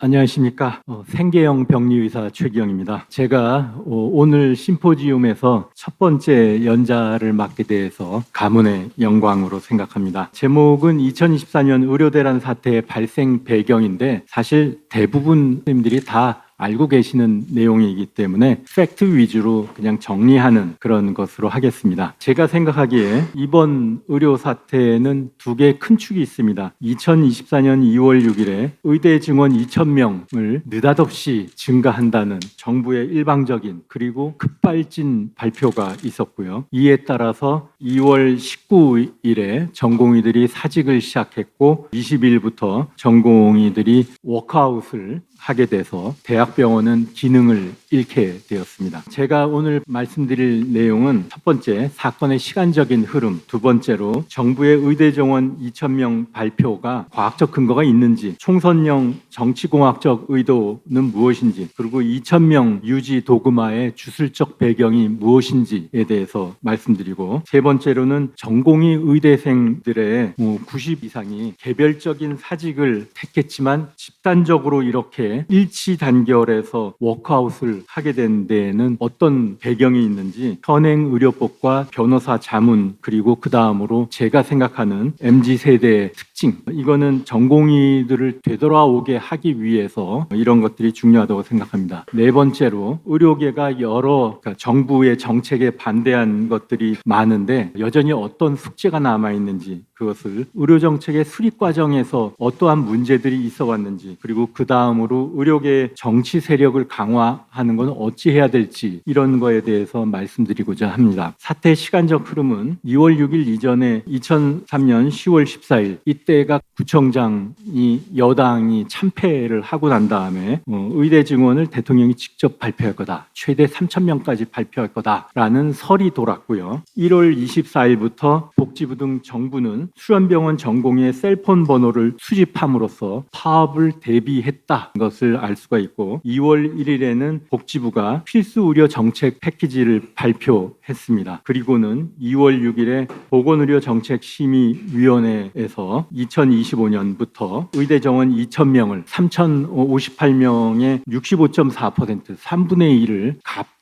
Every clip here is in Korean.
안녕하십니까. 어, 생계형 병리의사 최기영입니다. 제가 어, 오늘 심포지움에서 첫 번째 연자를 맡게 돼서 가문의 영광으로 생각합니다. 제목은 2024년 의료대란 사태의 발생 배경인데 사실 대부분 선생님들이 다 알고 계시는 내용이기 때문에 팩트 위주로 그냥 정리하는 그런 것으로 하겠습니다. 제가 생각하기에 이번 의료 사태는 두 개의 큰 축이 있습니다. 2024년 2월 6일에 의대 증원 2,000명을 느닷없이 증가한다는 정부의 일방적인 그리고 급발진 발표가 있었고요. 이에 따라서 2월 19일에 전공의들이 사직을 시작했고 20일부터 전공의들이 워크아웃을 하게 돼서 대학병원은 기능을 잃게 되었습니다. 제가 오늘 말씀드릴 내용은 첫 번째 사건의 시간적인 흐름, 두 번째로 정부의 의대 정원 2,000명 발표가 과학적 근거가 있는지, 총선형 정치공학적 의도는 무엇인지, 그리고 2,000명 유지 도그마의 주술적 배경이 무엇인지에 대해서 말씀드리고, 세 번째로는 전공의 의대생들의 90 이상이 개별적인 사직을 택했지만 집단적으로 이렇게 일치 단결해서 워크아웃을 하게 된 데에는 어떤 배경이 있는지 현행 의료법과 변호사 자문 그리고 그 다음으로 제가 생각하는 mz 세대의 특징 이거는 전공의들을 되돌아오게 하기 위해서 이런 것들이 중요하다고 생각합니다. 네 번째로 의료계가 여러 그러니까 정부의 정책에 반대한 것들이 많은데 여전히 어떤 숙제가 남아 있는지 그것을 의료 정책의 수립 과정에서 어떠한 문제들이 있어 왔는지 그리고 그 다음으로 의료계 정치 세력을 강화하는 건 어찌 해야 될지 이런 거에 대해서 말씀드리고자 합니다. 사태의 시간적 흐름은 2월 6일 이전에 2003년 10월 14일 이때가 구청장이 여당이 참패를 하고 난 다음에 어, 의대 증원을 대통령이 직접 발표할 거다. 최대 3천 명까지 발표할 거다라는 설이 돌았고요. 1월 24일부터 복지부 등 정부는 수련병원 전공의 셀폰 번호를 수집함으로써 파업을 대비했다 것을 알 수가 있고 2월 1일에는 복지부가 필수 의료 정책 패키지를 발표했습니다. 그리고는 2월 6일에 보건의료 정책 심의위원회에서 2025년부터 의대 정원 2,000명을 3,058명의 65.4% 3분의 1을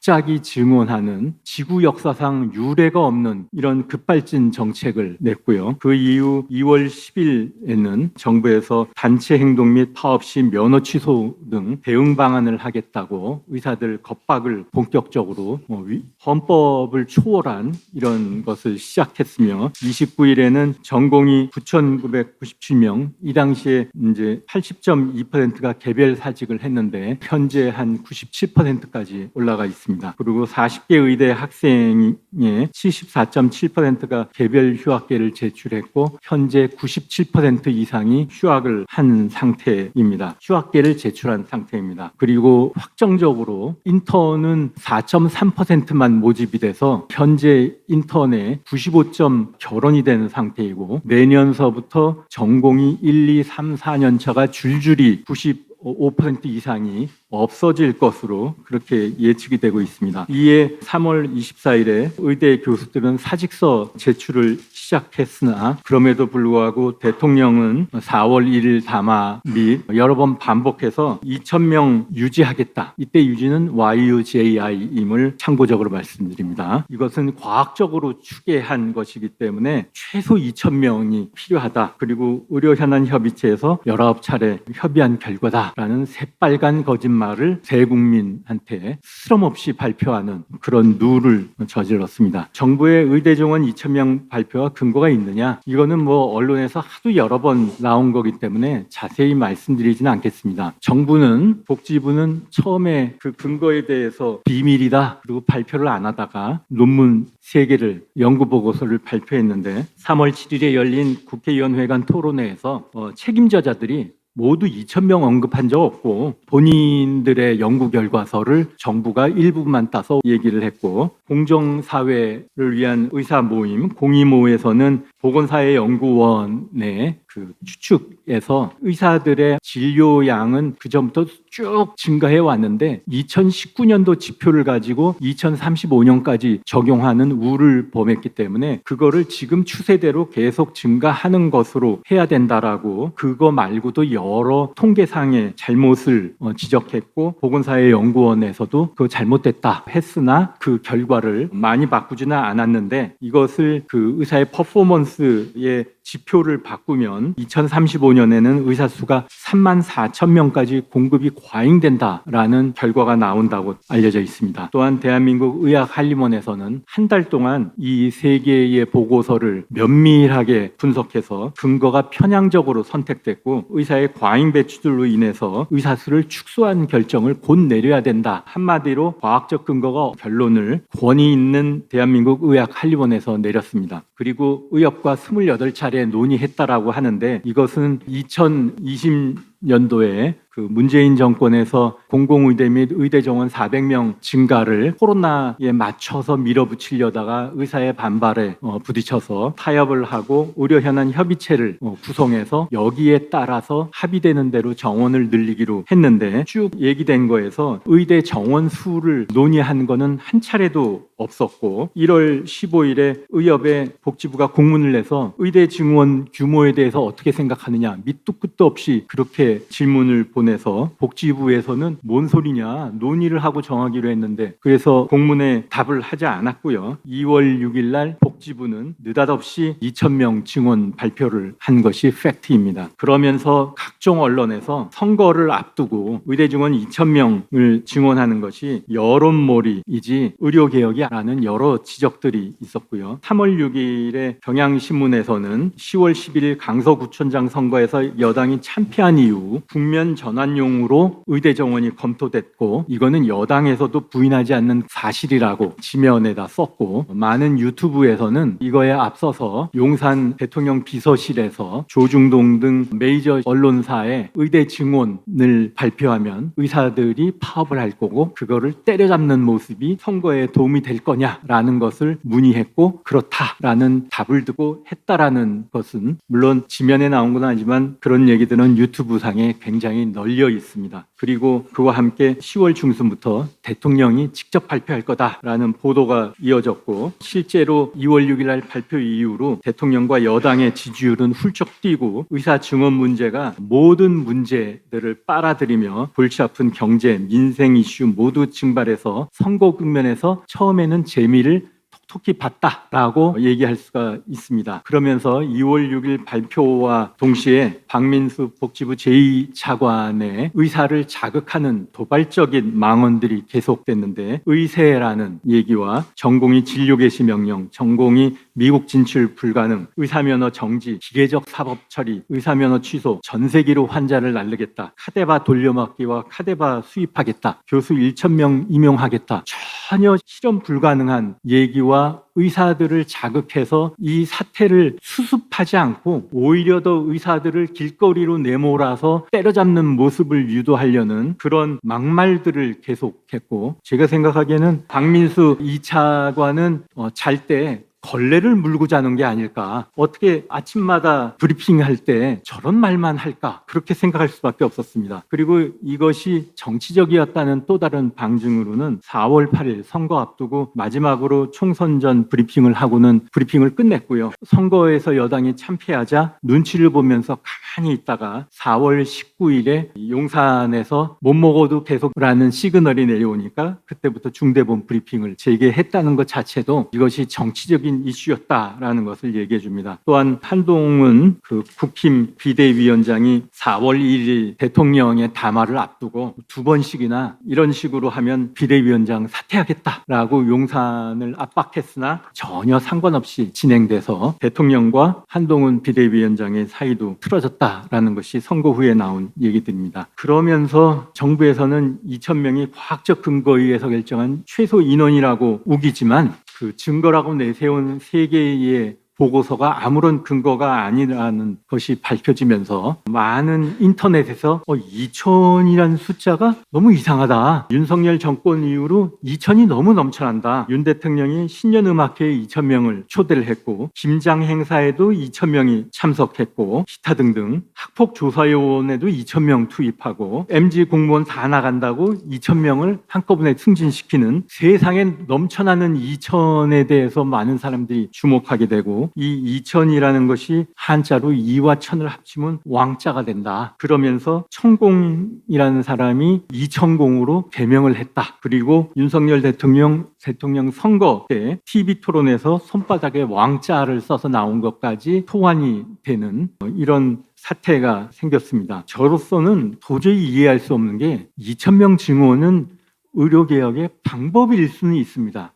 갑자기 증원하는 지구 역사상 유례가 없는 이런 급발진 정책을 냈고요. 그 이후 2월 10일에는 정부에서 단체 행동 및 파업 시 면허 취소 등 대응 방안을 하겠다고 의사들 겁박을 본격적으로 뭐 위- 헌법을 초월한 이런 것을 시작했으며 29일에는 전공이 9,997명 이 당시에 이제 80.2%가 개별 사직을 했는데 현재 한 97%까지 올라가 있습니다. 그리고 40개 의대 학생의 74.7%가 개별 휴학계를 제출했고 현재 97% 이상이 휴학을 한 상태입니다. 휴학계를 제출한 상태입니다. 그리고 확정적으로 인턴은 4.3%만 모집이 돼서 현재 인턴의 95점 결혼이 되는 상태이고 내년서부터 전공이 1, 2, 3, 4년 차가 줄줄이 95% 이상이 없어질 것으로 그렇게 예측이 되고 있습니다. 이에 3월 24일에 의대 교수들은 사직서 제출을 시작했으나 그럼에도 불구하고 대통령은 4월 1일 담화 및 여러 번 반복해서 2,000명 유지하겠다. 이때 유지는 YUJI임을 참고적으로 말씀드립니다. 이것은 과학적으로 추계한 것이기 때문에 최소 2,000명이 필요하다. 그리고 의료 현안 협의체에서 19차례 협의한 결과다라는 새빨간 거짓말 을 대국민한테 스럼없이 발표하는 그런 누를 저질렀습니다. 정부의 의대 정원 2,000명 발표가 근거가 있느냐? 이거는 뭐 언론에서 하도 여러 번 나온 거기 때문에 자세히 말씀드리지는 않겠습니다. 정부는 복지부는 처음에 그 근거에 대해서 비밀이다 그리고 발표를 안 하다가 논문 세 개를 연구 보고서를 발표했는데 3월 7일에 열린 국회의원회관 토론회에서 어, 책임자자들이 모두 2,000명 언급한 적 없고 본인들의 연구 결과서를 정부가 일부만 따서 얘기를 했고 공정사회를 위한 의사 모임 공의모에서는 보건사회연구원의 그 추측에서 의사들의 진료량은 그전부터 쭉 증가해 왔는데 2019년도 지표를 가지고 2035년까지 적용하는 우를 범했기 때문에 그거를 지금 추세대로 계속 증가하는 것으로 해야 된다라고 그거 말고도 여러 통계상의 잘못을 어, 지적했고 보건사회연구원에서도 그거 잘못됐다 했으나 그 결과를 많이 바꾸지는 않았는데 이것을 그 의사의 퍼포먼스의 지표를 바꾸면 2035년에는 의사 수가 3만 4천 명까지 공급이 과잉된다라는 결과가 나온다고 알려져 있습니다. 또한 대한민국 의학 한림원에서는 한 달 동안 이 세 개의 보고서를 면밀하게 분석해서 근거가 편향적으로 선택됐고 의사의 과잉 배출로 인해서 의사 수를 축소한 결정을 곧 내려야 된다. 한마디로 과학적 근거가 결론을 권위 있는 대한민국 의학 한림원에서 내렸습니다. 그리고 의협과 28차례 논의했다라고 하는데 이것은 2020 년도에 그 문재인 정권에서 공공의대 및 의대 정원 400명 증가를 코로나에 맞춰서 밀어붙이려다가 의사의 반발에 어, 부딪혀서 타협을 하고 의료 현안 협의체를 어, 구성해서 여기에 따라서 합의되는 대로 정원을 늘리기로 했는데 쭉 얘기된 거에서 의대 정원 수를 논의한 거는 한 차례도 없었고 1월 15일에 의협에 복지부가 공문을 내서 의대 증원 규모에 대해서 어떻게 생각하느냐 밑도 끝도 없이 그렇게 질문을 보내서 복지부에서는 뭔 소리냐 논의를 하고 정하기로 했는데 그래서 공문에 답을 하지 않았고요. 2월 6일 날 복 지부는 느닷없이 2,000명 증원 발표를 한 것이 팩트입니다. 그러면서 각종 언론에서 선거를 앞두고 의대 증원 2,000명을 증원하는 것이 여론몰이이지 의료개혁이라는 여러 지적들이 있었고요. 3월 6일에 경향신문에서는 10월 11일 강서구청장 선거에서 여당이 참패한 이후 국면 전환용으로 의대 정원이 검토됐고 이거는 여당에서도 부인하지 않는 사실이라고 지면에다 썼고 많은 유튜브에서는 이거에 앞서서 용산 대통령 비서실에서 조중동 등 메이저 언론사에 의대 증원을 발표하면 의사들이 파업을 할 거고 그거를 때려잡는 모습이 선거에 도움이 될 거냐라는 것을 문의했고 그렇다라는 답을 듣고 했다라는 것은 물론 지면에 나온 건 아니지만 그런 얘기들은 유튜브 상에 굉장히 널려 있습니다. 그리고 그와 함께 10월 중순부터 대통령이 직접 발표할 거다라는 보도가 이어졌고 실제로 2월 6일 날 발표 이후로 대통령과 여당의 지지율은 훌쩍 뛰고 의사 증원 문제가 모든 문제들을 빨아들이며 골치 아픈 경제, 민생 이슈 모두 증발해서 선거 국면에서 처음에는 재미를 톡톡히 봤다라고 얘기할 수가 있습니다. 그러면서 2월 6일 발표와 동시에 박민수 복지부 제2차관의 의사를 자극하는 도발적인 망언들이 계속됐는데 의세라는 얘기와 전공의 진료 개시 명령, 전공의 미국 진출 불가능, 의사면허 정지, 기계적 사법 처리, 의사면허 취소, 전세기로 환자를 날르겠다, 카데바 돌려막기와 카데바 수입하겠다, 교수 1,000명 임용하겠다. 전혀 실현 불가능한 얘기와 의사들을 자극해서 이 사태를 수습하지 않고 오히려 더 의사들을 길거리로 내몰아서 때려잡는 모습을 유도하려는 그런 막말들을 계속했고 제가 생각하기에는 박민수 2차관은 어, 잘때 걸레를 물고 자는 게 아닐까. 어떻게 아침마다 브리핑할 때 저런 말만 할까. 그렇게 생각할 수밖에 없었습니다. 그리고 이것이 정치적이었다는 또 다른 방증으로는 4월 8일 선거 앞두고 마지막으로 총선 전 브리핑을 하고는 브리핑을 끝냈고요. 선거에서 여당이 참패하자 눈치를 보면서 가만히 있다가 4월 19일에 용산에서 못 먹어도 계속라는 시그널이 내려오니까 그때부터 중대본 브리핑을 재개했다는 것 자체도 이것이 정치 적인 이슈였다라는 것을 얘기해 줍니다. 또한 한동훈 그 국힘 비대위원장이 4월 1일 대통령의 담화를 앞두고 두 번씩이나 이런 식으로 하면 비대위원장 사퇴하겠다라고 용산을 압박했으나 전혀 상관없이 진행돼서 대통령과 한동훈 비대위원장의 사이도 틀어졌다라는 것이 선거 후에 나온 얘기들입니다. 그러면서 정부에서는 2천 명이 과학적 근거에 의해서 결정한 최소 인원이라고 우기지만 그 증거라고 내세운 세 개의 보고서가 아무런 근거가 아니라는 것이 밝혀지면서 많은 인터넷에서 어, 2천이라는 숫자가 너무 이상하다. 윤석열 정권 이후로 2천이 너무 넘쳐난다. 윤 대통령이 신년음악회에 2천 명을 초대를 했고 김장 행사에도 2천 명이 참석했고 기타 등등 학폭 조사요원에도 2천 명 투입하고 MG 공무원 다 나간다고 2천 명을 한꺼번에 승진시키는 세상에 넘쳐나는 2천에 대해서 많은 사람들이 주목하게 되고 이 2천이라는 것이 한자로 이와 천을 합치면 왕자가 된다. 그러면서 천공이라는 사람이 이천공으로 개명을 했다. 그리고 윤석열 대통령 대통령 선거 때 TV 토론에서 손바닥에 왕자를 써서 나온 것까지 소환이 되는 어, 이런 사태가 생겼습니다. 저로서는 도저히 이해할 수 없는 게 2천 명 증오는 의료개혁의 방법일 수는 있습니다.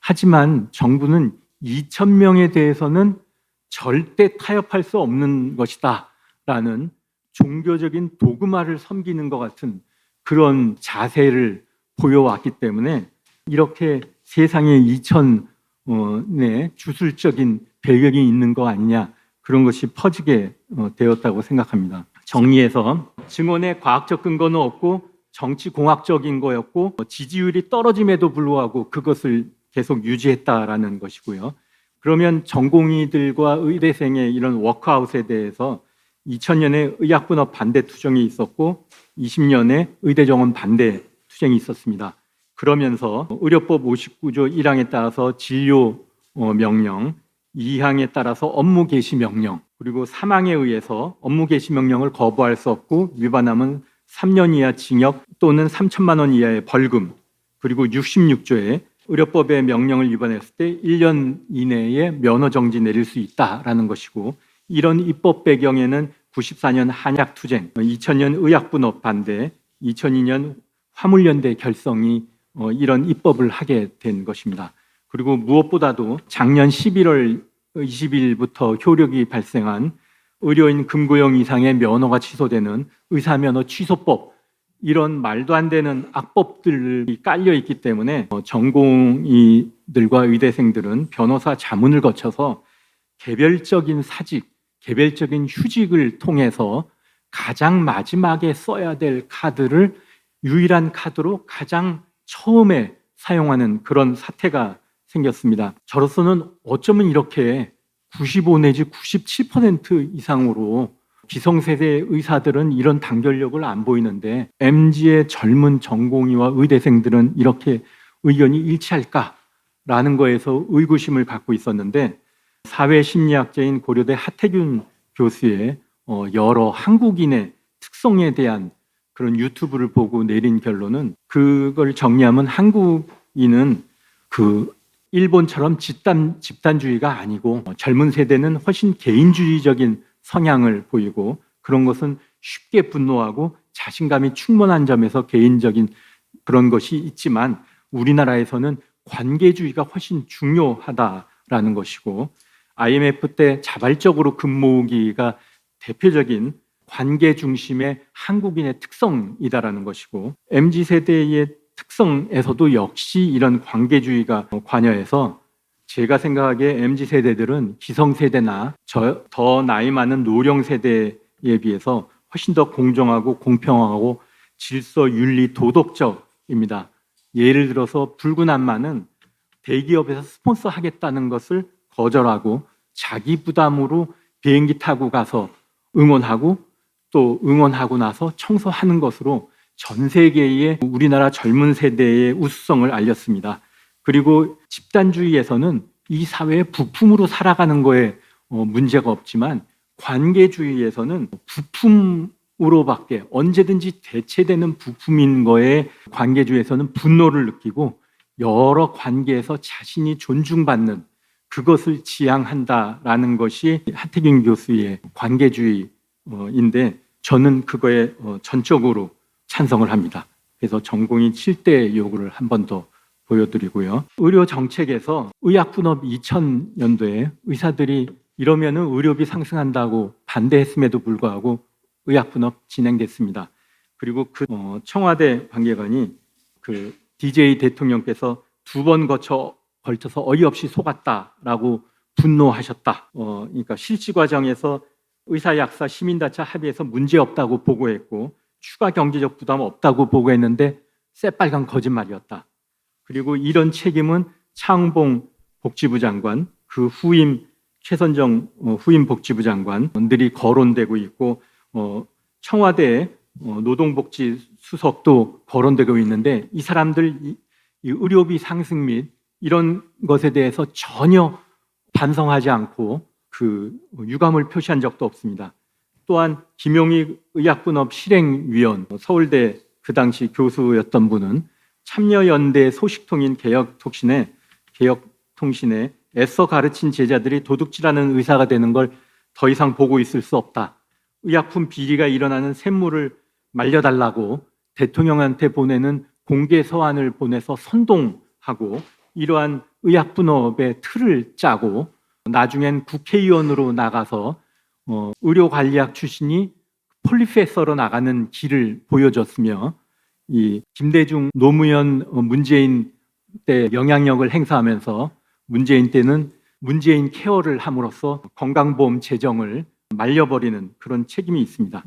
하지만 정부는 2천 명에 대해서는 절대 타협할 수 없는 것이다. 라는 종교적인 도그마를 섬기는 것 같은 그런 자세를 보여왔기 때문에 이렇게 세상에 2천의 주술적인 배경이 있는 거 아니냐 그런 것이 퍼지게 어, 되었다고 생각합니다. 정리해서 증언의 과학적 근거는 없고 정치 공학적인 거였고 어, 지지율이 떨어짐에도 불구하고 그것을 계속 유지했다라는 것이고요. 그러면 전공의들과 의대생의 이런 워크아웃에 대해서 2000년에 의약분업 반대 투쟁이 있었고 20년에 의대 정원 반대 투쟁이 있었습니다. 그러면서 의료법 59조 1항에 따라서 진료 어, 명령, 2항에 따라서 업무 개시 명령, 그리고 3항에 의해서 업무 개시 명령을 거부할 수 없고 위반하면 3년 이하 징역 또는 3천만 원 이하의 벌금, 그리고 66조에 의료법의 명령을 위반했을 때 1년 이내에 면허 정지 내릴 수 있다라는 것이고 이런 입법 배경에는 94년 한약 투쟁, 2000년 의약분업 반대, 2002년 화물연대 결성이 어, 이런 입법을 하게 된 것입니다. 그리고 무엇보다도 작년 11월 20일부터 효력이 발생한 의료인 금고형 이상의 면허가 취소되는 의사면허 취소법 이런 말도 안 되는 악법들이 깔려 있기 때문에 어, 전공의들과 의대생들은 변호사 자문을 거쳐서 개별적인 사직, 개별적인 휴직을 통해서 가장 마지막에 써야 될 카드를 유일한 카드로 가장 처음에 사용하는 그런 사태가 생겼습니다. 저로서는 어쩌면 이렇게 95 내지 97% 이상으로 기성세대 의사들은 이런 단결력을 안 보이는데 MG의 젊은 전공의와 의대생들은 이렇게 의견이 일치할까라는 거에서 의구심을 갖고 있었는데 사회심리학자인 고려대 하태균 교수의 어, 여러 한국인의 특성에 대한 그런 유튜브를 보고 내린 결론은 그걸 정리하면 한국인은 그 일본처럼 집단 집단주의가 아니고 젊은 세대는 훨씬 개인주의적인 성향을 보이고 그런 것은 쉽게 분노하고 자신감이 충분한 점에서 개인적인 그런 것이 있지만 우리나라에서는 관계주의가 훨씬 중요하다라는 것이고 IMF 때 자발적으로 금 모으기가 대표적인 관계 중심의 한국인의 특성이다라는 것이고 MZ 세대의 특성에서도 역시 이런 관계주의가 관여해서 제가 생각하기에 MZ 세대들은 기성 세대나 저, 더 나이 많은 노령 세대에 비해서 훨씬 더 공정하고 공평하고 질서 윤리 도덕적입니다. 예를 들어서 붉은 안마는 대기업에서 스폰서 하겠다는 것을 거절하고 자기 부담으로 비행기 타고 가서 응원하고 또 응원하고 나서 청소하는 것으로 전 세계의 우리나라 젊은 세대의 우수성을 알렸습니다. 그리고 집단주의에서는 이 사회의 부품으로 살아가는 거에 어, 문제가 없지만 관계주의에서는 부품으로밖에 언제든지 대체되는 부품인 거에 관계주의에서는 분노를 느끼고 여러 관계에서 자신이 존중받는 그것을 지향한다라는 것이 하태경 교수의 관계주의인데 저는 그거에 어, 전적으로 찬성을 합니다. 그래서 전공인 7대 요구를 한 번 더 보여드리고요. 의료 정책에서 의약분업 2000년도에 의사들이 이러면은 의료비 상승한다고 반대했음에도 불구하고 의약분업 진행됐습니다. 그리고 그 어, 청와대 관계관이 그 DJ 대통령께서 두 번 거쳐 걸쳐서 어이없이 속았다라고 분노하셨다. 어, 그러니까 실시 과정에서 의사, 약사, 시민단체 합의해서 문제 없다고 보고했고 추가 경제적 부담 없다고 보고했는데 새빨간 거짓말이었다. 그리고 이런 책임은 차흥봉 복지부 장관, 그 후임 최선정 어, 후임 복지부 장관들이 거론되고 있고 어, 청와대 어, 노동복지 수석도 거론되고 있는데 이 사람들 이, 이 의료비 상승 및 이런 것에 대해서 전혀 반성하지 않고 그 유감을 표시한 적도 없습니다. 또한 김용희 의약분업 실행위원 서울대 그 당시 교수였던 분은 참여연대 소식통인 개혁통신에 개혁통신에 애써 가르친 제자들이 도둑질하는 의사가 되는 걸 더 이상 보고 있을 수 없다. 의약품 비리가 일어나는 샘물을 말려달라고 대통령한테 보내는 공개 서한을 보내서 선동하고 이러한 의약분업의 틀을 짜고 나중엔 국회의원으로 나가서 어, 의료관리학 출신이 폴리페서로 나가는 길을 보여줬으며 이 김대중 노무현 어, 문재인 때 영향력을 행사하면서 문재인 때는 문재인 케어를 함으로써 건강보험 재정을 말려버리는 그런 책임이 있습니다.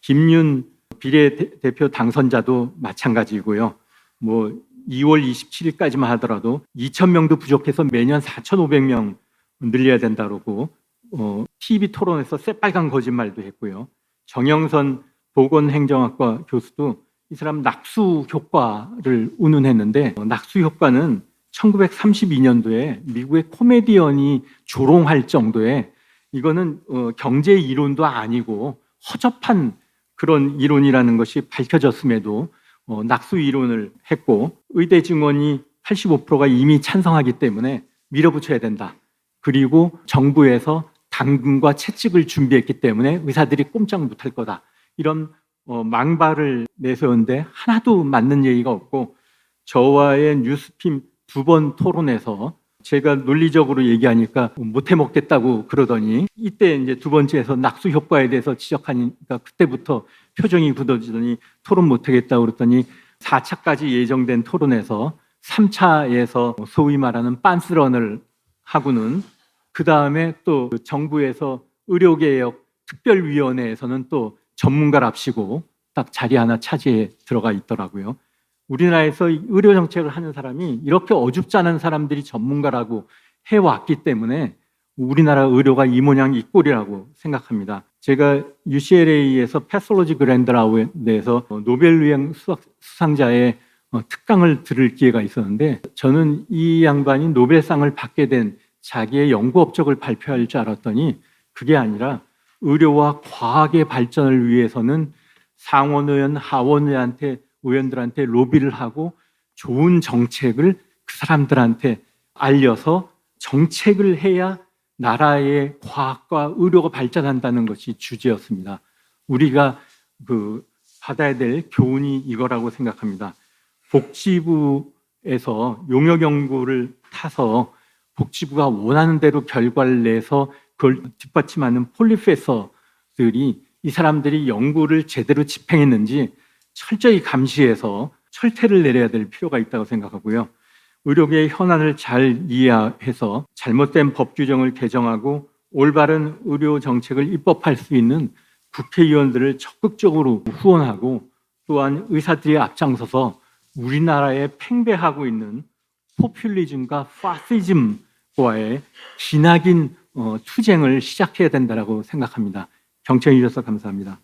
김윤 비례대표 당선자도 마찬가지고요. 뭐 2월 27일까지만 하더라도 2천 명도 부족해서 매년 4,500명 늘려야 된다 그러고 어, TV 토론에서 새빨간 거짓말도 했고요. 정영선 보건행정학과 교수도 이 사람 낙수 효과를 운운했는데 어, 낙수 효과는 1932년도에 미국의 코미디언이 조롱할 정도의 이거는 어, 경제 이론도 아니고 허접한 그런 이론이라는 것이 밝혀졌음에도 어, 낙수 이론을 했고 의대 증원이 85%가 이미 찬성하기 때문에 밀어붙여야 된다. 그리고 정부에서 당근과 채찍을 준비했기 때문에 의사들이 꼼짝 못할 거다. 이런 어, 망발을 내세웠는데 하나도 맞는 얘기가 없고 저와의 뉴스핌 두 번 토론에서 제가 논리적으로 얘기하니까 못해 먹겠다고 그러더니 이때 이제 두 번째에서 낙수 효과에 대해서 지적하니까 그때부터 표정이 굳어지더니 토론 못 하겠다고 그랬더니 4차까지 예정된 토론에서 3차에서 소위 말하는 빤스런을 하고는 그 다음에 또 정부에서 의료개혁 특별위원회에서는 또 전문가랍시고 딱 자리 하나 차지해 들어가 있더라고요. 우리나라에서 의료 정책을 하는 사람이 이렇게 어줍지 않은 사람들이 전문가라고 해왔기 때문에 우리나라 의료가 이 모양 이 꼴이라고 생각합니다. 제가 UCLA에서 패솔로지 그랜드라우에 대해서 노벨유행 수상자의 어, 특강을 들을 기회가 있었는데 저는 이 양반이 노벨상을 받게 된 자기의 연구 업적을 발표할 줄 알았더니 그게 아니라 의료와 과학의 발전을 위해서는 상원 의원, 하원 의원한테 의원들한테 로비를 하고 좋은 정책을 그 사람들한테 알려서 정책을 해야 나라의 과학과 의료가 발전한다는 것이 주제였습니다. 우리가 그 받아야 될 교훈이 이거라고 생각합니다. 복지부에서 용역 연구를 타서 복지부가 원하는 대로 결과를 내서 그걸 뒷받침하는 폴리페서들이 이 사람들이 연구를 제대로 집행했는지 철저히 감시해서 철퇴를 내려야 될 필요가 있다고 생각하고요. 의료계의 현안을 잘 이해해서 잘못된 법 규정을 개정하고 올바른 의료 정책을 입법할 수 있는 국회의원들을 적극적으로 후원하고 또한 의사들이 앞장서서 우리나라에 팽배하고 있는 포퓰리즘과 파시즘과의 어, 투쟁을 시작해야 된다고 생각합니다. 경청해 주셔서 감사합니다.